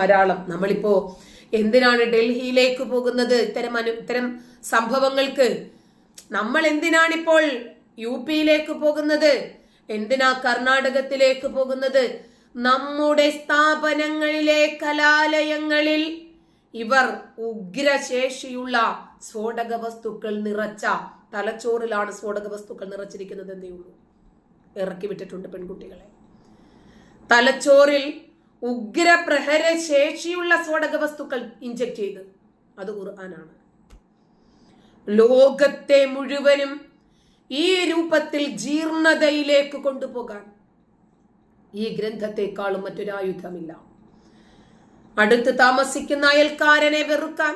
ധാരാളം. നമ്മളിപ്പോ എന്തിനാണ് ഡൽഹിയിലേക്ക് പോകുന്നത്? ഇത്തരം അനു ഇത്തരം സംഭവങ്ങൾക്ക് നമ്മൾ എന്തിനാണിപ്പോൾ യു പിയിലേക്ക് പോകുന്നത്? എന്തിനാ കർണാടകത്തിലേക്ക് പോകുന്നത്? നമ്മുടെ സ്ഥാപനങ്ങളിലെ കലാലയങ്ങളിൽ ഇവർ ഉഗ്രശേഷിയുള്ള സ്ഫോടക വസ്തുക്കൾ നിറച്ച തലച്ചോറിലാണ് സ്ഫോടക വസ്തുക്കൾ നിറച്ചിരിക്കുന്നത് എന്നേ ഉള്ളൂ. ഇറക്കി വിട്ടിട്ടുണ്ട് പെൺകുട്ടികളെ. തലച്ചോറിൽ ഉഗ്രപ്രഹര ശേഷിയുള്ള സ്ഫോടക വസ്തുക്കൾ ഇഞ്ചക്ട് ചെയ്ത്. അത് ഖുർആനാണ്. ലോകത്തെ മുഴുവനും ഈ രൂപത്തിൽ ജീർണതയിലേക്ക് കൊണ്ടുപോകാൻ ഈ ഗ്രന്ഥത്തെക്കാളും മറ്റൊരായുധമില്ല അടുത്ത് താമസിക്കുന്ന അയൽക്കാരനെ വെറുക്കാൻ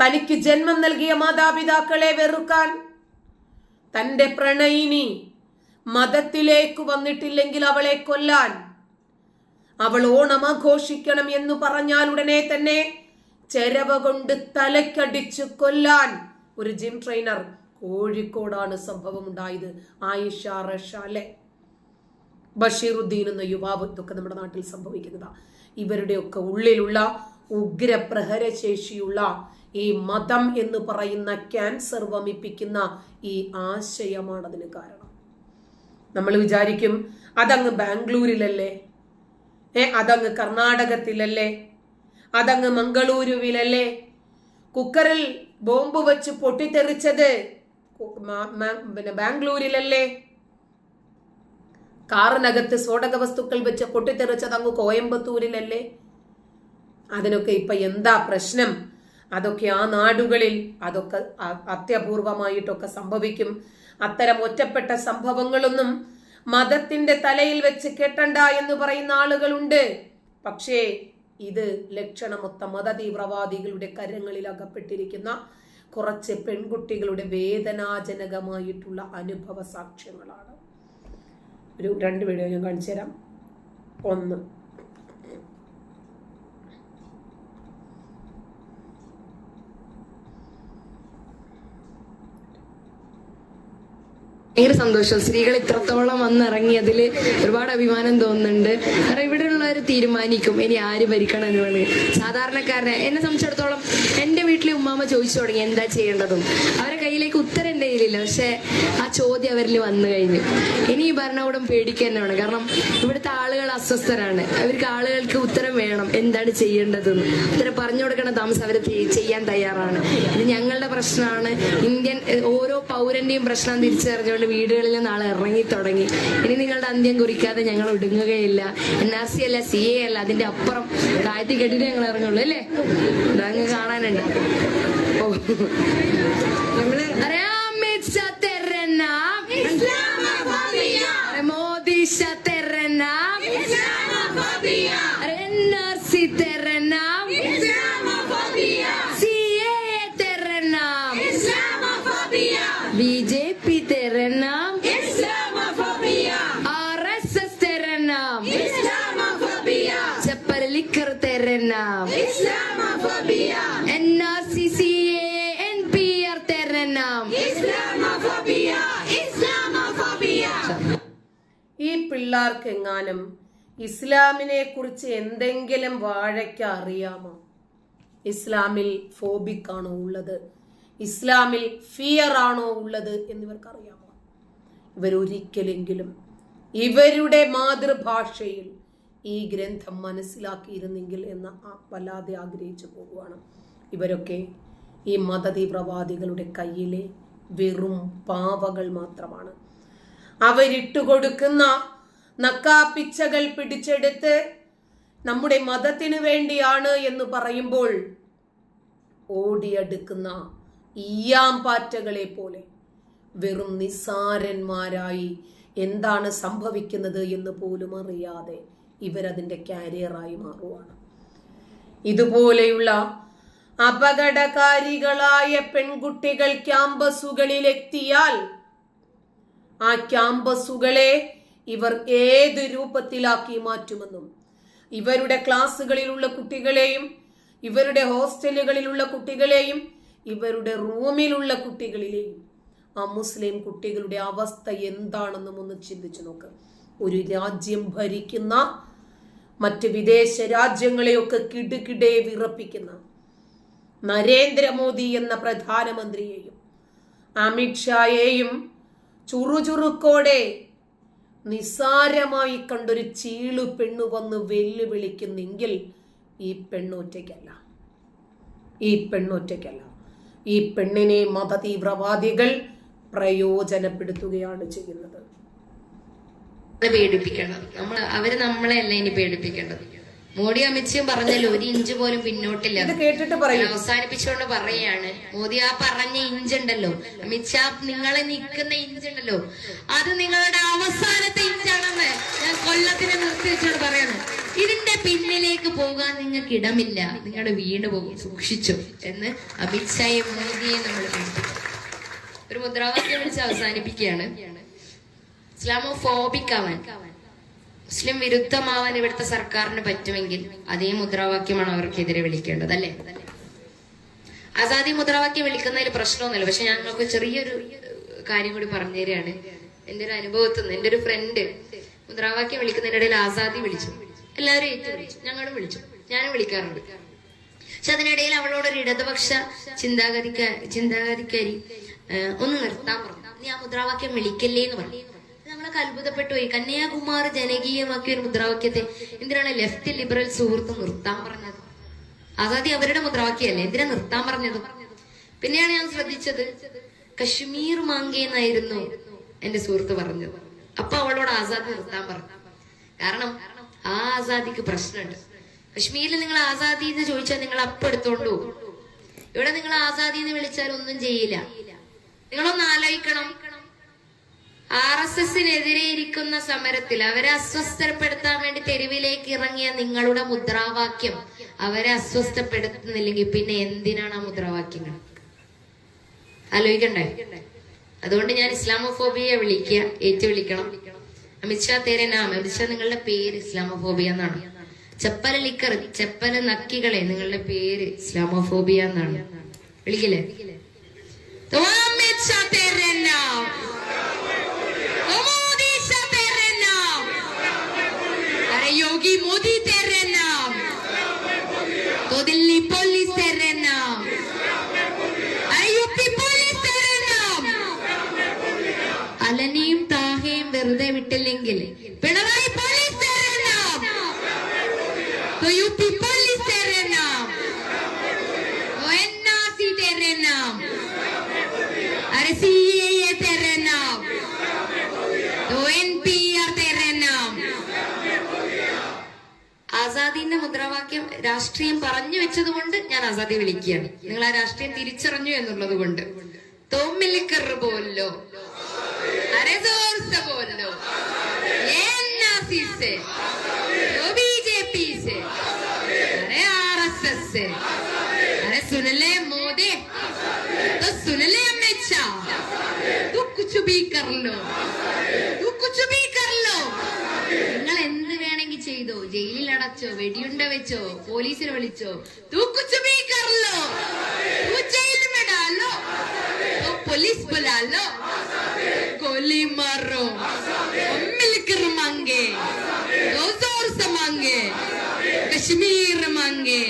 തനിക്ക് ജന്മം നൽകിയ മാതാപിതാക്കളെ വെറുക്കാൻ തന്റെ പ്രണയിനി മതത്തിലേക്ക് വന്നിട്ടില്ലെങ്കിൽ അവളെ കൊല്ലാൻ അവൾ ഓണം ആഘോഷിക്കണം എന്ന് പറഞ്ഞാൽ ഉടനെ തന്നെ ചെരവ കൊണ്ട് തലക്കടിച്ചു കൊല്ലാൻ ഒരു ജിം ട്രെയിനർ കോഴിക്കോടാണ് സംഭവം ഉണ്ടായത് ആയിഷ റഷാലെ ബഷീറുദ്ദീൻ എന്ന യുവാവ് ഇതൊക്കെ നമ്മുടെ നാട്ടിൽ സംഭവിക്കുന്നതാ. ഇവരുടെയൊക്കെ ഉള്ളിലുള്ള ഉഗ്രപ്രഹരശേഷിയുള്ള ഈ മതം എന്ന് പറയുന്ന ക്യാൻസർ വമിപ്പിക്കുന്ന ഈ ആശയമാണ് അതിന് കാരണം. നമ്മൾ വിചാരിക്കും അതങ്ങ് ബാംഗ്ലൂരിലല്ലേ? ഏ അതങ്ങ് കർണാടകത്തിലല്ലേ? അതങ്ങ് മംഗളൂരുവിലല്ലേ? കുക്കറിൽ ബോംബ് വെച്ച് പൊട്ടിത്തെറിച്ചത് പിന്നെ ബാംഗ്ലൂരിലല്ലേ? കാറിനകത്ത് സ്ഫോടക വസ്തുക്കൾ വെച്ച് പൊട്ടിത്തെറിച്ചത് അങ്ങ് കോയമ്പത്തൂരിലല്ലേ? അതിനൊക്കെ ഇപ്പൊ എന്താ പ്രശ്നം? അതൊക്കെ ആ നാടുകളിൽ അതൊക്കെ അത്യപൂർവമായിട്ടൊക്കെ സംഭവിക്കും. അത്തരം ഒറ്റപ്പെട്ട സംഭവങ്ങളൊന്നും മതത്തിന്റെ തലയിൽ വെച്ച് കെട്ടണ്ട എന്ന് പറയുന്ന ആളുകളുണ്ട്. പക്ഷേ ഇത് ലക്ഷണമൊത്ത മതതീവ്രവാദികളുടെ കരങ്ങളിൽ അകപ്പെട്ടിരിക്കുന്ന കുറച്ച് പെൺകുട്ടികളുടെ വേദനാജനകമായിട്ടുള്ള അനുഭവ സാക്ഷ്യങ്ങളാണ്. ഒരു രണ്ട് വീഡിയോ ഞാൻ കാണിച്ചു തരാം ഒന്ന്. ഭയങ്കര സന്തോഷം. സ്ത്രീകൾ ഇത്രത്തോളം വന്നിറങ്ങിയതിൽ ഒരുപാട് അഭിമാനം തോന്നുന്നുണ്ട്. കാരണം ഇവിടെ ഉള്ളവർ തീരുമാനിക്കും ഇനി ആര് ഭരിക്കണം എന്നുള്ളത് സാധാരണക്കാരനെ എന്നെ സംബന്ധിച്ചിടത്തോളം എന്റെ വീട്ടിലെ ഉമ്മാമ്മ ചോദിച്ചു തുടങ്ങി എന്താ ചെയ്യേണ്ടതും? അവരെ കയ്യിലേക്ക് ഉത്തരം എന്റെ കയ്യിലില്ല. പക്ഷെ ആ ചോദ്യം അവരിൽ വന്നു കഴിഞ്ഞു. ഇനി ഈ ഭരണകൂടം പേടിക്കുക തന്നെ വേണം കാരണം ഇവിടുത്തെ ആളുകൾ അസ്വസ്ഥരാണ്. അവർക്ക് ആളുകൾക്ക് ഉത്തരം വേണം. എന്താണ് ചെയ്യേണ്ടതെന്ന്. ഉത്തരം പറഞ്ഞു കൊടുക്കണ താമസം അവർ ചെയ്യാൻ തയ്യാറാണ്. ഇത് ഞങ്ങളുടെ പ്രശ്നമാണ്. ഇന്ത്യൻ ഓരോ പൗരന്റെയും പ്രശ്നം തിരിച്ചറിഞ്ഞുകൊണ്ട് വീടുകളിൽ നിന്ന് നാളെ ഇറങ്ങി തുടങ്ങി. ഇനി നിങ്ങളുടെ അന്ത്യം കുറിക്കാതെ ഞങ്ങൾ ഒടുങ്ങുകയില്ല. എൻ ആർ സി അല്ല സി എ അല്ല അതിന്റെ അപ്പുറം താഴ്ത്തി കെട്ടിട്ട് ഞങ്ങൾ ഇറങ്ങുള്ളൂ അല്ലേ? അതങ്ങ് കാണാനുണ്ട്. ഓ. അരെ ചപ്പൽ ലിക്കർ തെരനാം N R C C A N P R തെരനാം ഈ പിള്ളേർക്ക് എങ്ങാനും ഇസ്ലാമിനെ കുറിച്ച് എന്തെങ്കിലും വാഴയ്ക്ക് അറിയാമോ? ഇസ്ലാമിൽ ഫോബിക് ആണോ ഉള്ളത്? ഇസ്ലാമിൽ ഫിയർ ആണോ ഉള്ളത് എന്നിവർക്ക് അറിയാമോ ഇവരൊരിക്കലെങ്കിലും ഇവരുടെ മാതൃഭാഷയിൽ ഈ ഗ്രന്ഥം മനസ്സിലാക്കിയിരുന്നെങ്കിൽ എന്ന് വല്ലാതെ ആഗ്രഹിച്ചു പോകുവാണ്. ഇവരൊക്കെ ഈ മതതീവ്രവാദികളുടെ കയ്യിലെ വെറും പാവകൾ മാത്രമാണ്. അവരിട്ടുകൊടുക്കുന്ന നക്കാപ്പിച്ചകൾ പിടിച്ചെടുത്ത് നമ്മുടെ മതത്തിന് വേണ്ടിയാണ് എന്ന് പറയുമ്പോൾ ഓടിയടുക്കുന്ന ഈയാമ്പാറ്റകളെ പോലെ വെറും നിസ്സാരന്മാരായി എന്താണ് സംഭവിക്കുന്നത് എന്ന് പോലും അറിയാതെ ഇവരതിന്റെ കാരിയറായി മാറുവാണ്. ഇതുപോലെയുള്ള അപകടകാരികളായ പെൺകുട്ടികൾ ക്യാമ്പസുകളിലെത്തിയാൽ ആ ക്യാമ്പസുകളെ ഇവർ ഏത് രൂപത്തിലാക്കി മാറ്റുമെന്നും ഇവരുടെ ക്ലാസ്സുകളിലുള്ള കുട്ടികളെയും ഇവരുടെ ഹോസ്റ്റലുകളിലുള്ള കുട്ടികളെയും ഇവരുടെ റൂമിലുള്ള കുട്ടികളിലെയും ആ മുസ്ലിം കുട്ടികളുടെ അവസ്ഥ എന്താണെന്നും ഒന്ന് ചിന്തിച്ചു നോക്ക്. ഒരു രാജ്യം ഭരിക്കുന്ന മറ്റ് വിദേശ രാജ്യങ്ങളെയൊക്കെ കിടുകിടെ വിറപ്പിക്കുന്ന നരേന്ദ്രമോദി എന്ന പ്രധാനമന്ത്രിയെയും അമിത്ഷായെയും ചുറുചുറുക്കോടെ നിസ്സാരമായി കണ്ടൊരു ചീളു പെണ്ണു വന്ന് വെല്ലുവിളിക്കുന്നെങ്കിൽ ഈ പെണ്ണൊറ്റയ്ക്കല്ല. ഈ പെണ്ണൊറ്റയ്ക്കല്ല. ഈ പെണ്ണിനെ മതതീവ്രവാദികൾ പ്രയോജനപ്പെടുത്തുകയാണ് ചെയ്യുന്നത്. പേടിപ്പിക്കണം. നമ്മൾ അവർ നമ്മളെ അല്ല ഇനി പേടിപ്പിക്കേണ്ടത്? മോദി അമിത്ഷയും പറഞ്ഞല്ലോ ഒരു ഇഞ്ച് പോലും പിന്നോട്ടില്ല. കേട്ടിട്ട് പറയും. അവസാനിപ്പിച്ചുകൊണ്ട് പറയാണ് മോദി ആ പറഞ്ഞ ഇഞ്ച് ഉണ്ടല്ലോ അമിത്ഷാ നിങ്ങളെ നിൽക്കുന്ന ഇഞ്ച് ഉണ്ടല്ലോ അത് നിങ്ങളുടെ അവസാനത്തെ ഇഞ്ചാണെന്ന് ഞാൻ കൊല്ലത്തിന് നിർത്തി വെച്ചോട് പറയാണ്. ഇതിന്റെ പിന്നിലേക്ക് പോകാൻ നിങ്ങൾക്ക് ഇടമില്ല നിങ്ങളുടെ വീട് പോകും സൂക്ഷിച്ചു എന്ന് അമിത്ഷായും മോദിയെ നമ്മൾ പേടിപ്പിക്കും. ഒരു മുദ്രാവാക്യം വിളിച്ച് അവസാനിപ്പിക്കുകയാണ്. ഇസ്ലാമോ ഫോബിക് ആവാൻ മുസ്ലിം വിരുദ്ധമാവാൻ ഇവിടുത്തെ സർക്കാരിന് പറ്റുമെങ്കിൽ അതേ മുദ്രാവാക്യമാണ് അവർക്കെതിരെ വിളിക്കേണ്ടത് അല്ലേ? ആസാദി മുദ്രാവാക്യം വിളിക്കുന്നതിൽ പ്രശ്നമൊന്നുമില്ല. പക്ഷെ ഞങ്ങൾക്ക് ചെറിയൊരു കാര്യം കൂടി പറഞ്ഞു തരികയാണ്. എന്റെ ഒരു അനുഭവത്തിൽ നിന്ന് എന്റെ ഒരു ഫ്രണ്ട് മുദ്രാവാക്യം വിളിക്കുന്നതിന്റെ ഇടയിൽ ആസാദി വിളിച്ചു. എല്ലാവരും ഏറ്റു വിളിച്ചു. ഞങ്ങളും വിളിച്ചു. ഞാനും വിളിക്കാറുണ്ട്. പക്ഷെ അതിനിടയിൽ അവളോട് ഒരു ഇടതുപക്ഷ ചിന്താഗതിക്ക ചിന്താഗതിക്കാരി ഒന്ന് നിർത്താൻ പറഞ്ഞു. നീ ആ മുദ്രാവാക്യം വിളിക്കല്ലേ എന്ന് പറഞ്ഞു. നമ്മളൊക്കെ അത്ഭുതപ്പെട്ടു പോയി. കന്യാകുമാർ ജനകീയമാക്കിയ ഒരു മുദ്രാവാക്യത്തെ എന്തിനാണ് ലെഫ്റ്റ് ലിബറൽ സുഹൃത്ത് നിർത്താൻ പറഞ്ഞത്? ആസാദി അവരുടെ മുദ്രാവാക്യല്ലേ എന്തിനാ നിർത്താൻ പറഞ്ഞത്? പിന്നെയാണ് ഞാൻ ശ്രദ്ധിച്ചത്. കശ്മീർ മാങ്കേ എന്നായിരുന്നു എന്റെ സുഹൃത്ത് പറഞ്ഞത്. അപ്പൊ അവളോട് ആസാദി നിർത്താൻ പറഞ്ഞു. കാരണം ആ ആസാദിക്ക് പ്രശ്നമുണ്ട്. കശ്മീരിൽ നിങ്ങൾ ആസാദി എന്ന് ചോദിച്ചാൽ നിങ്ങൾ അപ്പൊ എടുത്തോണ്ടു ഇവിടെ നിങ്ങൾ ആസാദി എന്ന് വിളിച്ചാൽ ഒന്നും ചെയ്യില്ല. നിങ്ങളൊന്ന് ആലോചിക്കണം. ആർ എസ് എസിനെതിരെ ഇരിക്കുന്ന സമരത്തിൽ അവരെ അസ്വസ്ഥപ്പെടുത്താൻ വേണ്ടി തെരുവിലേക്ക് ഇറങ്ങിയ നിങ്ങളുടെ മുദ്രാവാക്യം അവരെ അസ്വസ്ഥപ്പെടുത്തുന്നില്ലെങ്കിൽ പിന്നെ എന്തിനാണ് ആ മുദ്രാവാക്യങ്ങൾ? ആലോചിക്കണ്ടേ? അതുകൊണ്ട് ഞാൻ ഇസ്ലാമോഫോബിയെ വിളിക്കുക ഏറ്റു വിളിക്കണം അമിത്ഷാ തേരെ നാം അമിത്ഷാ നിങ്ങളുടെ പേര് ഇസ്ലാമോഫോബിയ എന്നാണ്. ചെപ്പല ലിക്കർ ചെപ്പല നക്കികളെ നിങ്ങളുടെ പേര് ഇസ്ലാമോഫോബിയ എന്നാണ്. വിളിക്കില്ലേ? तो अमित शाह तेरे नाम ओ मोदी शाह तेरे नाम अरे योगी मोदी तेरे नाम तो दिल्ली पुलिस ICAA തേരെ നാം ONPR തേരെ നാം ആസാദിന്റെ മുദ്രാവാക്യം രാഷ്ട്രീയം പറഞ്ഞു വെച്ചത് കൊണ്ട് ഞാൻ ആസാദി വിളിക്കുകയാണ്. നിങ്ങൾ ആ രാഷ്ട്രീയം തിരിച്ചറിഞ്ഞു എന്നുള്ളത് കൊണ്ട്. തോമ്മിലിക്കർ പോലോ. അരസോർസ പോലോ. लो तू कुछ भी कर लो നിങ്ങൾ എന്ത് വേണമെങ്കിൽ ചെയ്തോ ജയിലിൽ അടച്ചോ വെടിയുണ്ട വെച്ചോ പോലീസിനെ വിളിച്ചോ തൂ കുച്ച് ഭീ കർ ലോ തൂ ജയിൽ में डालो तो पुलिस बुला लो गोली मारो हम मिलकर मांगे दो जोर से मांगे कश्मीर मांगे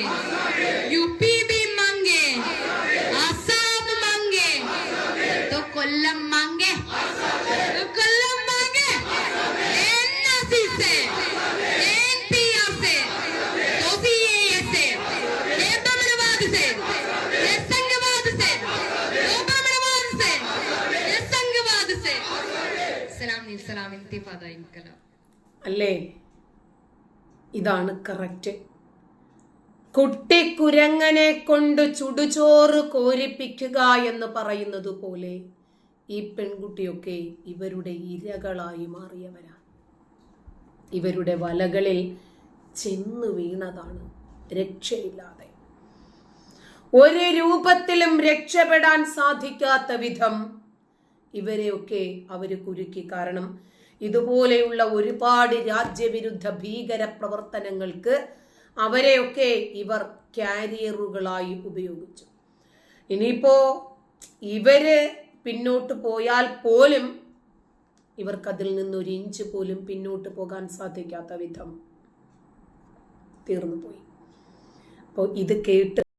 അല്ലേ? ഇതാണ് കറക്റ്റ് കുട്ടിക്കുരങ്ങനെ കൊണ്ട് ചുടുചോറ് കോരിപ്പിക്കുക എന്ന് പറയുന്നത് പോലെ ഈ പെൺകുട്ടിയൊക്കെ ഇവരുടെ ഇരകളായി മാറിയവരാണ് ഇവരുടെ വലകളിൽ ചെന്ന് വീണതാണ് രക്ഷയില്ലാതെ. ഒരു രൂപത്തിലും രക്ഷപ്പെടാൻ സാധിക്കാത്ത വിധം ഇവരെയൊക്കെ അവർ കുരുക്കി. കാരണം ഇതുപോലെയുള്ള ഒരുപാട് രാജ്യവിരുദ്ധ ഭീകര പ്രവർത്തനങ്ങൾക്ക് അവരെയൊക്കെ ഇവർ കാരിയറുകളായി ഉപയോഗിച്ചു. ഇനിയിപ്പോ ഇവർ പിന്നോട്ട് പോയാൽ പോലും ഇവർക്കതിൽ ഒരു ഇഞ്ച് പോലും പിന്നോട്ട് പോകാൻ സാധിക്കാത്ത വിധം തീർന്നു പോയി അപ്പോൾ ഇത് കേട്ട്